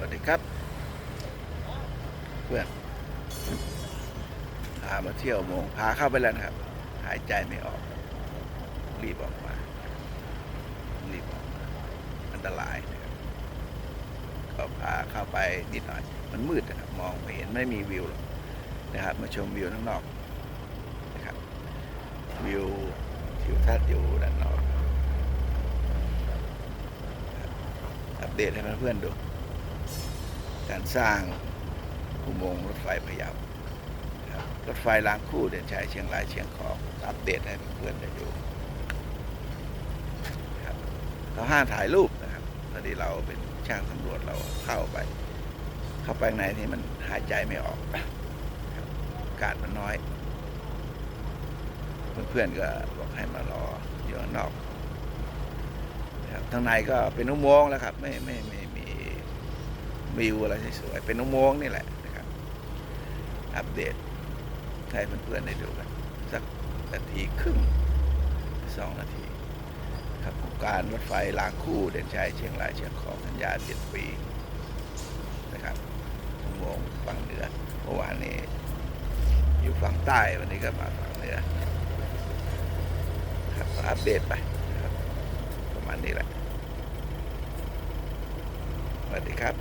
วัสดีครับ เพื่อนพามาเที่ยวโมงพาเข้าไปแล้วนะครับ หายใจไม่ออก รีบออกมา รีบออกมาอันตรายนะครับก็พาเข้าไปนิดหน่อย มันมืดนะครับ มองไม่เห็นไม่มีวิวหรอกนะครับ มาชมวิวข้างนอกนะครับ วิวทิวทัศน์อยู่ด้านนอกอัปเดตให้เพื่อนๆดู การสร้างอุโมงค์รถไฟพะเยาครับรถไฟรางคู่เดินชายเชียงรายเชียงของอัปเดตให้เพื่อนๆได้ดูครับเขาห้ามถ่ายรูปนะครับพอดีเราเป็นช่างสำรวจเราเข้าไป เข้าไปข้างในที่มันหายใจไม่ออกอากาศมันน้อย เพื่อนๆก็บอกให้มารออยู่ข้างนอกครับข้างในก็เป็นอุโมงค์แล้วครับ ไม่ไม่ไม่มี วิวอะไรสวยๆเป็นอุโมงค์นี่แหละนะครับ อัปเดตให้เพื่อนๆได้ดูกัน สักนาทีครึ่งสองนาทีครับโครงการรถไฟรางคู่เด่นชัยเชียงรายเชียงของสัญญาเจ็ดปีนะครับอุโมงค์ฝั่งเหนือเมื่อวานนี้ อยู่ฝั่งใต้วันนี้ก็มาฝั่งเหนือครับอัปเดตไปนะครับประมาณนี้แหละสวัสดีครับ